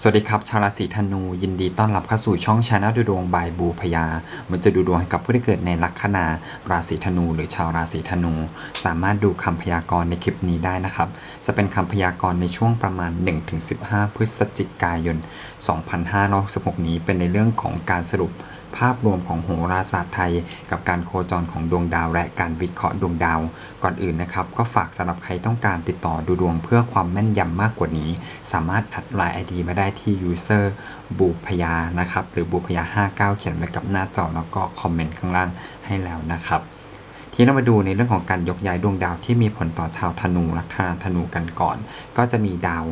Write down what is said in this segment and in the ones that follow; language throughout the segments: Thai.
สวัสดีครับ ชาวราศีธนูยินดีต้อนรับเข้าสู่ช่องชาแนลดูดวงบายบูพยา มันจะดูดวงให้กับผู้ที่เกิดในลัคนาราศีธนู หรือชาวราศีธนู สามารถดูคำพยากรณ์ในคลิปนี้ได้นะครับ จะเป็นคำพยากรณ์ในช่วงประมาณ 1-15 พฤศจิกายน 2566 นี้เป็นในเรื่องของการสรุป ภาพรวมของโหราศาสตร์ไทย กับการโคจรของดวงดาวและการวิเคราะห์ดวงดาว ก่อนอื่นนะครับ ก็ฝากสำหรับใครต้องการติดต่อดูดวงเพื่อความแม่นยำมากกว่านี้ สามารถอัดไลน์ไอดีมาได้ที่ user บูพยานะครับ หรือบูพยา59 เขียนไว้กับหน้าจอแล้วก็คอมเมนต์ข้างล่างให้แล้วนะครับ ทีนี้เรามาดูในเรื่องของการยกย้ายดวงดาวที่มีผลต่อชาวธนูลัคนาธนูกันก่อน ก็จะมีดาว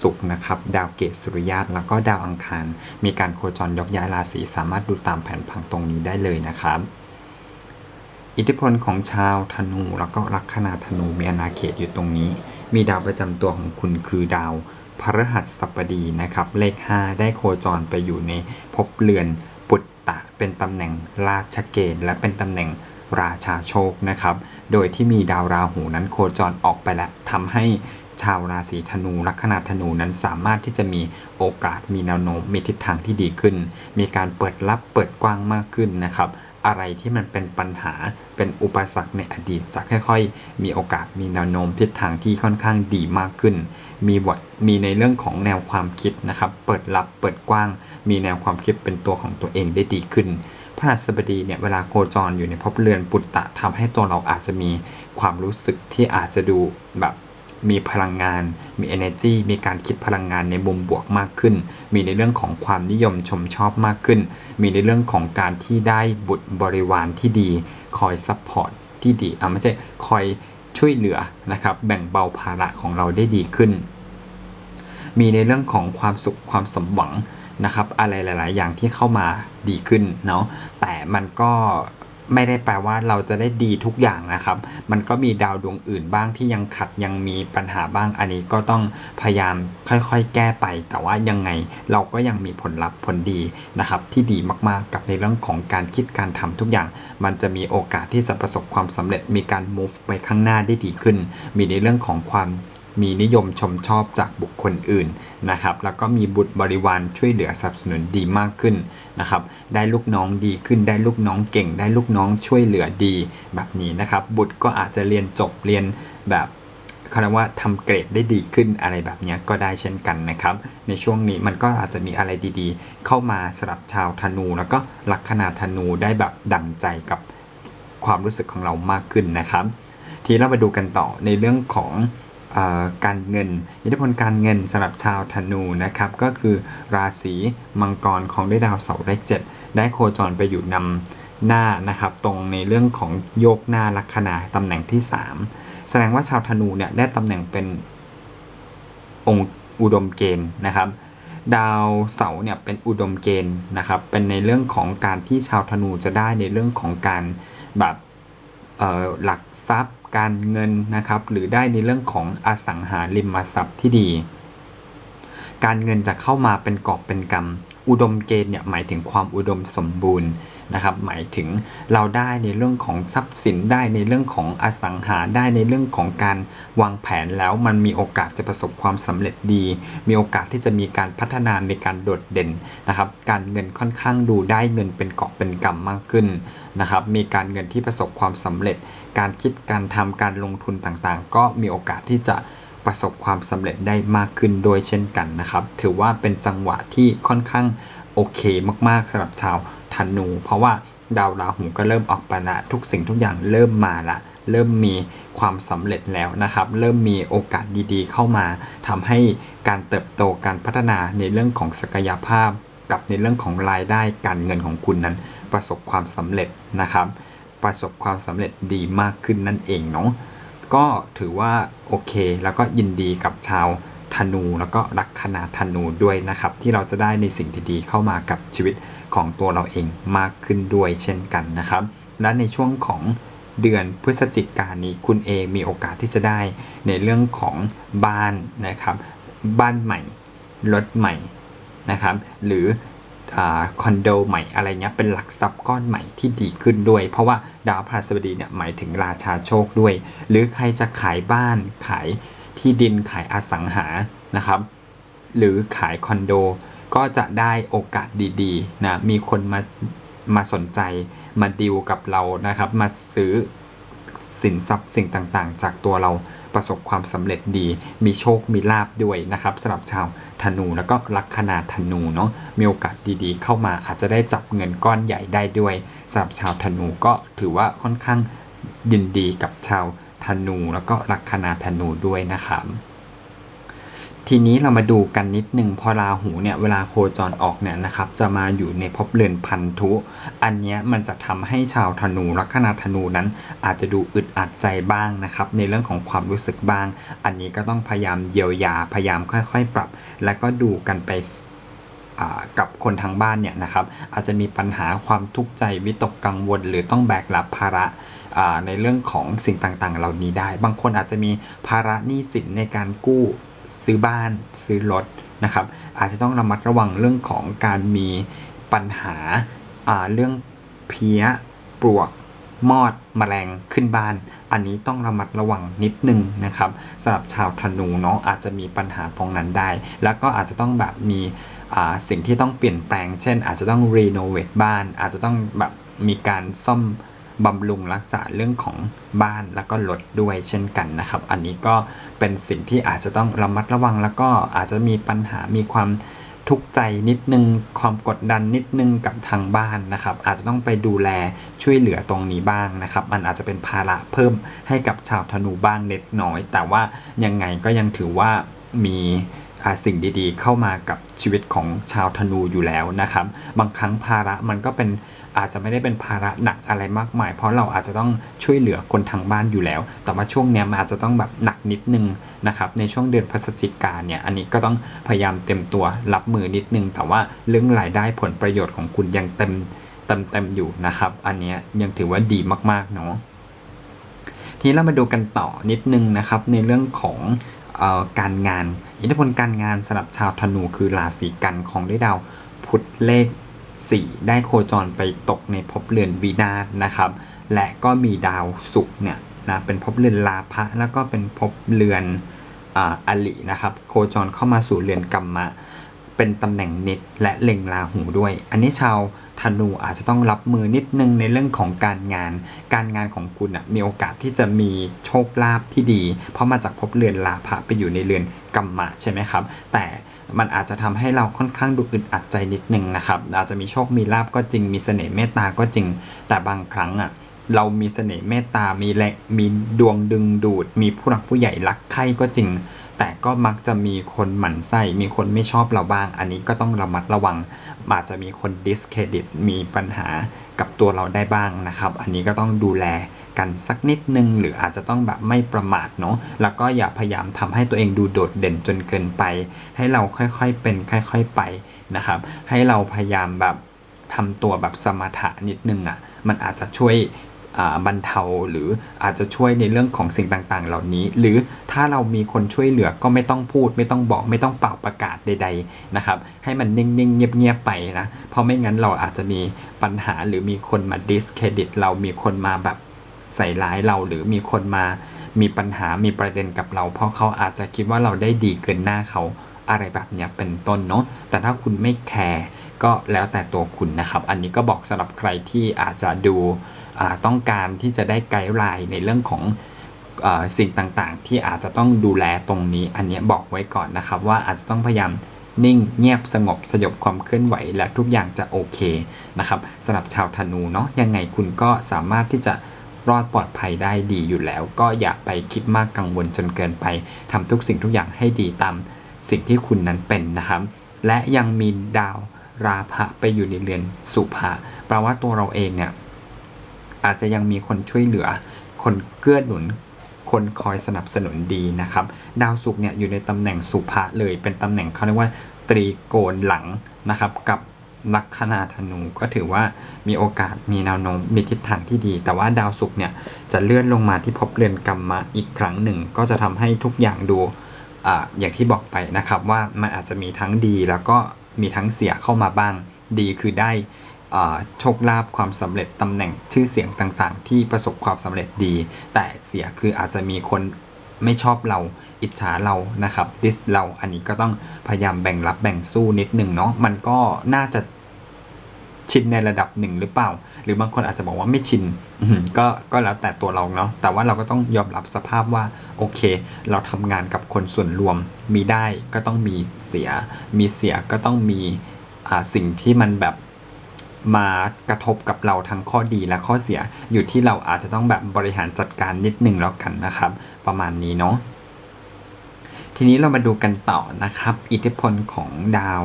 ศุกร์นะครับ ดาวเกตสุริยะแล้วก็ดาวอังคาร มีการโคจรยกย้ายราศีสามารถดูตามแผนผังตรงนี้ได้เลยนะครับ อิทธิพลของชาวธนูแล้วก็ลัคนาธนูมีอาณาเขตอยู่ตรงนี้ มีดาวประจำตัวของคุณคือดาวพฤหัสบดีนะครับ เลข 5 ได้โคจรไปอยู่ในภพเรือนปุตตะเป็นตำแหน่งราชเกณฑ์และเป็นตำแหน่ง ราชาโชคนะครับ โดยที่มีดาวราหูนั้นโคจรออกไปแล้วทำให้ชาวราศีธนูลัคนาธนูนั้นสามารถที่จะมีโอกาสมีแนวโน้มมีทิศทางที่ดีขึ้น มีการเปิดรับเปิดกว้างมากขึ้นนะครับ อะไรที่มันเป็นปัญหาเป็นอุปสรรคในอดีตจะค่อยๆ มีโอกาสมีแนวโน้มทิศทางที่ค่อนข้างดีมากขึ้น มีบทมีในเรื่องของแนวความคิดนะครับ เปิดรับเปิดกว้าง มีแนวความคิดเป็นตัวของตัวเองได้ดีขึ้น หัสบดีเนี่ยเวลาโคจรอยู่ในภพเรือนปุตตะทำให้ตัวเราอาจจะมีความรู้สึกที่อาจจะดูแบบมีพลังงาน มี energy มีการคิดพลังงานในมุมบวกมากขึ้น มีในเรื่องของความนิยมชมชอบมากขึ้น มีในเรื่องของการที่ได้บุตรบริวารที่ดี คอยซัพพอร์ตที่ดีอะไม่ใช่คอยช่วยเหลือนะครับแบ่งเบาภาระของเราได้ดีขึ้น มีในเรื่องของความสุขความสมหวังนะครับ อะไรหลาย ๆ อย่างที่เข้ามา ดีขึ้นเนาะแต่มันก็ไม่ได้แปลว่าเราจะได้ดีทุกอย่างนะครับ มันก็มีดาวดวงอื่นบ้างที่ยังขัดยังมีปัญหาบ้าง อันนี้ก็ต้องพยายามค่อยๆ แก้ไป แต่ว่ายังไงเราก็ยังมีผลลัพธ์ผลดีนะครับ ที่ดีมากๆกับในเรื่องของการคิดการทำทุกอย่าง มันจะมีโอกาสที่จะประสบความสำเร็จมีการ move ไปข้างหน้าได้ดีขึ้น มีในเรื่องของความ มีนิยมชมชอบจากบุคคลอื่นนะครับแล้วก็มีบุตรบริวารช่วยเหลือสนับสนุนดีมากขึ้นนะครับได้ลูกน้องดีขึ้นได้ลูกน้องเก่ง ได้ลูกน้องช่วยเหลือดีแบบนี้นะครับ บุตรก็อาจจะเรียนจบเรียนแบบเขารียกว่าทำเกรดได้ดีขึ้นอะไรแบบนี้ก็ได้เช่นกันนะครับ ในช่วงนี้มันก็อาจจะมีอะไรดีๆ เข้ามาสำหรับชาวธนู แล้วก็ลัคนาธนูได้แบบดังใจกับความรู้สึกของเรามากขึ้นนะครับ ทีนี้เรามาดูกันต่อในเรื่องของ การเงิน อิทธิพลการเงินสำหรับชาวธนูนะครับก็คือราศีมังกรของด้วยดาวเสาร์เลขเจ็ดได้โคจรไปอยู่นำหน้านะครับตรงในเรื่องของโยกหน้าลัคนาตำแหน่งที่ 3 แสดงว่าชาวธนูเนี่ยได้ตำแหน่งเป็นองค์อุดมเกณฑ์นะครับ ดาวเสาร์เนี่ยเป็นอุดมเกณฑ์นะครับ เป็นในเรื่องของการที่ชาวธนูจะได้ในเรื่องของการแบบหลักทรัพย์ การเงินนะครับ หรือได้ในเรื่องของอสังหาริมทรัพย์ที่ดี การเงินจะเข้ามาเป็นกอบเป็นกำอุดมเกณฑ์เนี่ยหมายถึงความอุดมสมบูรณ์ นะครับหมายถึงเราได้ในเรื่องของทรัพย์สินได้ในเรื่องของอสังหาได้ในเรื่องของการวางแผนแล้วมันมีโอกาสจะประสบความสำเร็จดี มีโอกาสที่จะมีการพัฒนาในการโดดเด่นนะครับการเงินค่อนข้างดูได้เงินเป็นกอบเป็นกำมากขึ้นนะครับมีการเงินที่ประสบความสำเร็จ การคิดการทำการลงทุนต่างๆ ก็มีโอกาสที่จะประสบความสำเร็จได้มากขึ้นโดยเช่นกันนะครับ ถือว่าเป็นจังหวะที่ค่อนข้างโอเคมากๆสำหรับชาว ธนู เพราะว่าดาวราหูก็เริ่มออกไปละทุกสิ่งทุกอย่างเริ่มมาละเริ่มมีความสำเร็จแล้วนะครับ เริ่มมีโอกาสดีๆ เข้ามาทำให้การเติบโตการพัฒนาในเรื่องของศักยภาพ กับในเรื่องของรายได้การเงินของคุณนั้น ประสบความสำเร็จนะครับ ประสบความสำเร็จดีมากขึ้นนั่นเองเนาะก็ถือว่าโอเค แล้วก็ยินดีกับชาวธนูแล้วก็ลัคนาธนูด้วยนะครับ ที่เราจะได้ในสิ่งดีๆเข้ามากับชีวิต ของตัวเราเองมากขึ้นด้วยเช่นกันนะครับ และในช่วงของเดือนพฤศจิกายนนี้คุณเองมีโอกาสที่จะได้ในเรื่องของบ้านนะครับ บ้านใหม่รถใหม่นะครับ หรือคอนโดใหม่อะไรเงี้ยเป็นหลักทรัพย์ก้อนใหม่ที่ดีขึ้นด้วย เพราะว่าดาวพฤหัสบดีเนี่ยหมายถึงราชาโชคด้วย หรือใครจะขายบ้านขายที่ดินขายอสังหานะครับ หรือขายคอนโด ก็จะได้โอกาสดีๆนะมีคนมามาสนใจมาดีลกับเรานะครับ มาซื้อสินทรัพย์สิ่งต่างๆ จากตัวเราประสบความสำเร็จดี มีโชค มีลาบด้วยนะครับสำหรับชาวธนูแล้วก็ลัคนาธนูเนาะ มีโอกาสดีๆ เข้ามาอาจจะได้จับเงินก้อนใหญ่ได้ด้วยสำหรับชาวธนูก็ถือว่าค่อนข้างยินดีกับชาวธนูแล้วก็ลัคนาธนูด้วยนะครับ ทีนี้เรามาดูกันนิดนึงพอราหูเนี่ยเวลาโคจรออกเนี่ยนะครับ จะมาอยู่ในภพเรือนพันธุ อันนี้มันจะทำให้ชาวธนูลัคนาธนูนั้น อาจจะดูอึดอัดใจบ้างนะครับ ในเรื่องของความรู้สึกบ้าง อันนี้ก็ต้องพยายามเยียวยาพยายามค่อยๆ ปรับ และก็ดูกันไปกับคนทางบ้านเนี่ยนะครับอาจจะมีปัญหาความทุกข์ใจวิตกกังวล หรือต้องแบกรับภาระในเรื่องของสิ่งต่างๆ เหล่านี้ได้ บางคนอาจจะมีภาระหนี้สินในการกู้ ซื้อบ้านซื้อรถนะครับอาจจะต้องระมัดระวังเรื่องของการมีปัญหาาเรื่องเพี้ยปลวกมอดแมลงขึ้นบ้าน อันนี้ต้องระมัดระวังนิดนึงนะครับสำหรับชาวธนูเนาะอาจจะมีปัญหาตรงนั้นได้ แล้วก็อาจจะต้องแบบมีสิ่งที่ต้องเปลี่ยนแปลง เช่น อาจจะต้องรีโนเวทบ้าน อาจจะต้องแบบมีการซ่อมบำรุงรักษาเรื่องของบ้านแล้วก็รถด้วยเช่นกันนะครับ อันนี้ก็ เป็นสิ่งที่อาจจะต้องระมัดระวัง แล้วก็อาจจะมีปัญหามีความทุกข์ใจนิดนึงความกดดันนิดนึงกับทางบ้านนะครับ อาจจะต้องไปดูแลช่วยเหลือตรงนี้บ้างนะครับ มันอาจจะเป็นภาระเพิ่มให้กับชาวธนูบ้างเล็กน้อย แต่ว่ายังไงก็ยังถือว่ามีสิ่งดีๆ เข้ามากับชีวิตของชาวธนูอยู่แล้วนะครับ บางครั้งภาระมันก็เป็น อาจจะไม่ได้เป็นภาระหนักอะไรมากมาย เพราะเราอาจจะต้องช่วยเหลือคนทางบ้านอยู่แล้ว แต่ว่าช่วงเนี้ยมันอาจจะต้องแบบหนักนิดนึงนะครับในช่วงเดือนพฤศจิกาเนี่ยอันนี้ก็ต้องพยายามเต็มตัวรับมือนิดนึง แต่ว่าเรื่องรายได้ผลประโยชน์ของคุณยังเต็มเต็มเต็มอยู่นะครับ อันนี้ยังถือว่าดีมากๆเนาะทีนี้เรามาดูกันต่อนิดนึงนะครับในเรื่องของออการงาน อิทธิพลการงานสำหรับชาวธนูคือราศีกันของได้ดาวพุธเลข 4 ได้โคจรไปตกในภพเรือนวินาศนะครับ และก็มีดาวศุกร์เนี่ยนะเป็นภพเรือนลาภะแล้วก็เป็นภพเรือนอลินะครับ โคจรเข้ามาสู่เรือนกรรมะ เป็นตำแหน่งน็ตและเล็งราหูด้วย อันนี้ชาวธนูอาจจะต้องรับมือนิดนึงในเรื่องของการงาน การงานของคุณอะมีโอกาสที่จะมีโชคลาภที่ดี เพราะมาจากภพเรือนลาภะไปอยู่ในเรือนกรรมะใช่ไหมครับ แต่ มันอาจจะทำให้เราค่อนข้างดูอึดอัดใจนิดนึงนะครับ อาจจะมีโชคมีลาภก็จริง มีเสน่ห์เมตตาก็จริง แต่บางครั้งอะเรามีเสน่ห์เมตตา มีแรงมีดวงดึงดูด มีผู้หลักผู้ใหญ่รักใคร่ก็จริง แต่ก็มักจะมีคนหมั่นไส้ มีคนไม่ชอบเราบ้าง อันนี้ก็ต้องระมัดระวัง อาจจะมีคนดิสเครดิต มีปัญหากับตัวเราได้บ้างนะครับ อันนี้ก็ต้องดูแล กันสักนิดนึง หรืออาจจะต้องแบบไม่ประมาทเนาะแล้วก็อย่าพยายามทำให้ตัวเองดูโดดเด่นจนเกินไป ให้เราค่อยๆเป็นค่อย ๆไปนะครับ ให้เราพยายามแบบทำตัวแบบสมถะนิดนึงอะ่ะมันอาจจะช่วยบรรเทาหรืออาจจะช่วยในเรื่องของสิ่งต่างๆ เหล่านี้ หรือถ้าเรามีคนช่วยเหลือก็ไม่ต้องพูด ไม่ต้องบอกไม่ต้องเป่าประกาศใด ๆนะครับ ให้มันนิ่งๆ เงียบๆไปนะ เพราะไม่งั้นเราอาจจะมีปัญหาหรือมีคนมาดิสเครดิตเรามีคนมาแบบ ใส่ร้ายเราหรือมีคนมามีปัญหามีประเด็นกับเรา เพราะเขาอาจจะคิดว่าเราได้ดีเกินหน้าเขาอะไรแบบนี้เป็นต้นเนาะแต่ถ้าคุณไม่แคร์ก็แล้วแต่ตัวคุณนะครับ อันนี้ก็บอกสำหรับใครที่อาจจะดูต้องการที่จะได้ไกด์ไลน์ในเรื่องของอสิ่งต่างๆ ที่อาจจะต้องดูแลตรงนี้ อันนี้บอกไว้ก่อนนะครับ ว่าอาจจะต้องพยายามนิ่งเงียบสงบสยบความเคลื่อนไหวและทุกอย่างจะโอเคนะครับสำหรับชาวธนูเนาะยังไงคุณก็สามารถที่จะ รอดปลอดภัยได้ดีอยู่แล้ว ก็อย่าไปคิดมากกังวลจนเกินไปทำทุกสิ่งทุกอย่างให้ดีตามสิ่งที่คุณนั้นเป็นนะครับ และยังมีดาวราพะไปอยู่ในเรือนสุภะแปลว่าตัวเราเองเนี่ยอาจจะยังมีคนช่วยเหลือ คนเกื้อหนุน คนคอยสนับสนุนดีนะครับ ดาวศุกร์เนี่ยอยู่ในตำแหน่งสุภะเลยเป็นตำแหน่งเขาเรียกว่าตรีโกณหลังนะครับกับ ลัคนาธนูก็ถือว่ามีโอกาสมีแนวโน้มมีทิศทางที่ดี แต่ว่าดาวศุกร์เนี่ยจะเลื่อนลงมาที่ภพเรือนกรรมะอีกครั้งหนึ่ง ก็จะทำให้ทุกอย่างดูออย่างที่บอกไปนะครับว่ามันอาจจะมีทั้งดีแล้วก็มีทั้งเสียเข้ามาบ้าง ดีคือได้โชคลาภความสำเร็จตำแหน่งชื่อเสียงต่างๆ ที่ประสบความสำเร็จดี แต่เสียคืออาจจะมีคน ไม่ชอบเราอิจฉาเรานะครับดิสเราอันนี้ก็ต้องพยายามแบ่งรับแบ่งสู้นิดหนึ่งเนาะมันก็น่าจะชินในระดับหนึ่งหรือเปล่า หรือบางคนอาจจะบอกว่าไม่ชินก็ก็แล้วแต่ตัวเราเนาะแต่ว่าเราก็ต้องยอมรับสภาพว่าโอเค เราทำงานกับคนส่วนรวมมีได้ก็ต้องมีเสีย มีเสียก็ต้องมีสิ่งที่มันแบบ มากระทบกับเราทั้งข้อดีและข้อเสีย อยู่ที่เราอาจจะต้องแบบบริหารจัดการนิดนึงแล้วกันนะครับ ประมาณนี้เนาะทีนี้เรามาดูกันต่อนะครับ อิทธิพลของดาว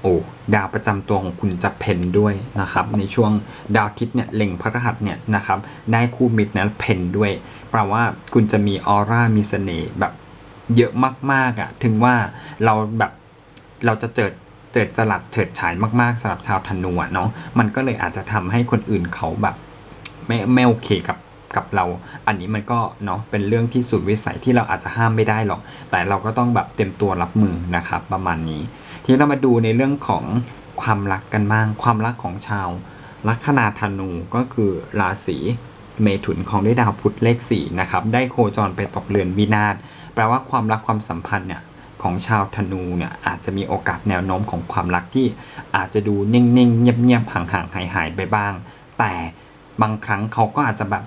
โอ้ดาวประจำตัวของคุณจะเพนด้วยนะครับ ในช่วงดาวอาทิตย์เนี่ยเล็งพระรหัสเนี่ยนะครับ ได้คู่มิตรนะเพนด้วยแปลว่าคุณจะมีออร่ามีเสน่ห์แบบเยอะมากๆอะ่ะ ถึงว่าเราแบบเราจะเจิด เจิดจรัสเฉิดฉายมากๆสำหรับชาวธนูเนาะมันก็เลยอาจจะทำให้คนอื่นเขาแบบไม่ไม่โอเคกับกับเรา อันนี้มันก็เนาะเป็นเรื่องที่สุดวิสัยที่เราอาจจะห้ามไม่ได้หรอก แต่เราก็ต้องแบบเต็มตัวรับมือนะครับประมาณนี้ ทีนี้เรามาดูในเรื่องของความรักกันบ้าง ความรักของชาวลัคนาธนูก็คือราศีเมถุนของได้ดาวพุธเลข4นะครับได้โคจรไปตกเรือนวินาศแปลว่าความรักความสัมพันธ์เนี่ย ของชาวธนูเนี่ยอาจจะมีโอกาสแนวโน้มของความรักที่อาจจะดูนิ่งๆเงียบๆห่างๆหายๆไปบ้าง แต่บางครั้งเขาก็อาจจะแบบ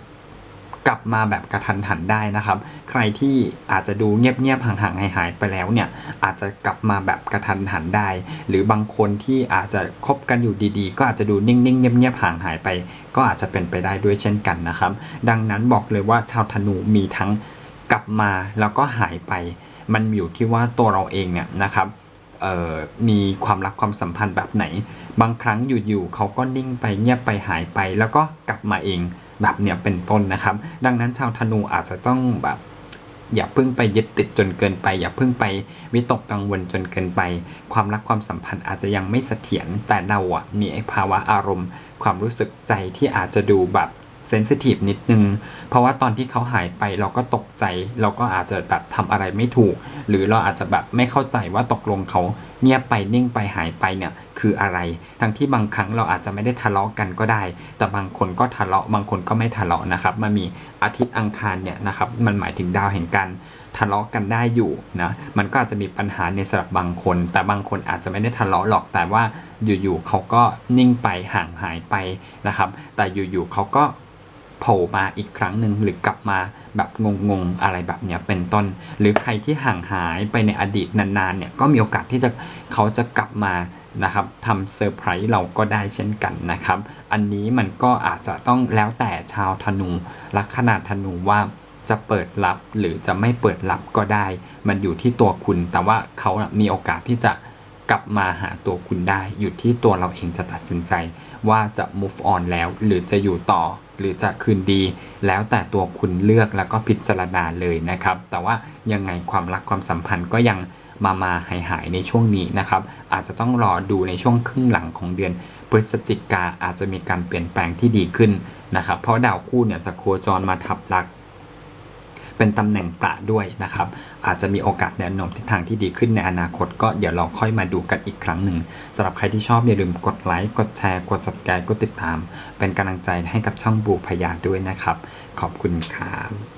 กลับมาแบบกระทันหันได้นะครับ ใครที่อาจจะดูเงียบๆห่างๆหายๆไปแล้วเนี่ยอาจจะกลับมาแบบกระทันหันได้ หรือบางคนที่อาจจะคบกันอยู่ดีๆ ก็อาจจะดูนิ่งๆเงียบๆห่างหายไป ก็อาจจะเป็นไปได้ด้วยเช่นกันนะครับ ดังนั้นบอกเลยว่าชาวธนูมีทั้งกลับมาแล้วก็หายไป มันอยู่ที่ว่าตัวเราเองเนี่ยนะครับมีความรักความสัมพันธ์แบบไหน บางครั้งอยู่ๆเขาก็นิ่งไปเงียบไปหายไป แล้วก็กลับมาเองแบบเนี้ยเป็นต้นนะครับ ดังนั้นชาวธนูอาจจะต้องแบบอย่าเพิ่งไปยึดติดจนเกินไป อย่าเพิ่งไปวิตกกังวลจนเกินไป ความรักความสัมพันธ์อาจจะยังไม่เสถียรแต่เราอะมีไอภาวะอารมณ์ ความรู้สึกใจที่อาจจะดูแบบ เซนซิทีฟนิดนึง เพราะว่าตอนที่เขาหายไปเราก็ตกใจ เราก็อาจจะแบบทำอะไรไม่ถูก หรือเราอาจจะแบบไม่เข้าใจว่าตกลงเขาเงียบไปนิ่งไปหายไปเนี่ยคืออะไร ทั้งที่บางครั้งเราอาจจะไม่ได้ทะเลาะกันก็ได้ แต่บางคนก็ทะเลาะบางคนก็ไม่ทะเลาะนะครับมันมีอาทิตย์อังคารเนี่ยนะครับมันหมายถึงดาวแห่งการทะเลาะกันได้อยู่นะมันก็อาจจะมีปัญหาในสำหรับบางคน แต่บางคนอาจจะไม่ได้ทะเลาะหรอกแต่ว่าอยู่ๆเขาก็นิ่งไปห่างหายไปนะครับ แต่อยู่ๆเขาก็ โผล่มาอีกครั้งหนึ่งหรือกลับมาแบบงงๆอะไรแบบเนี้ยเป็นต้น หรือใครที่ห่างหายไปในอดีตนานๆเนี่ยก็มีโอกาสที่จะเขาจะกลับมานะครับทำเซอร์ไพรส์เราก็ได้เช่นกันนะครับ อันนี้มันก็อาจจะต้องแล้วแต่ชาวธนูลัคนาธนูว่าจะเปิดรับหรือจะไม่เปิดรับก็ได้ มันอยู่ที่ตัวคุณ แต่ว่าเขามีโอกาสที่จะกลับมาหาตัวคุณได้ อยู่ที่ตัวเราเองจะตัดสินใจ ว่าจะ move on แล้ว หรือจะอยู่ต่อ หรือจะคืนดี แล้วแต่ตัวคุณเลือกแล้วก็พิจารณาเลยนะครับ แต่ว่ายังไงความรักความสัมพันธ์ก็ยังมามาหายหายในช่วงนี้นะครับ อาจจะต้องรอดูในช่วงครึ่งหลังของเดือน พฤศจิกาอาจจะมีการเปลี่ยนแปลงที่ดีขึ้นนะครับ เพราะดาวคู่เนี่ยจะโคจรมาทับรัก เป็นตำแหน่งประด้วยนะครับ อาจจะมีโอกาสแนวโน้มทิศทางที่ดีขึ้นในอนาคต ก็เดี๋ยวเราค่อยมาดูกันอีกครั้งหนึ่งสำหรับใครที่ชอบอย่าลืมกดไลค์กดแชร์กด subscribe กดติดตาม เป็นกำลังใจให้กับช่องบูพยาด้วยนะครับ ขอบคุณครับ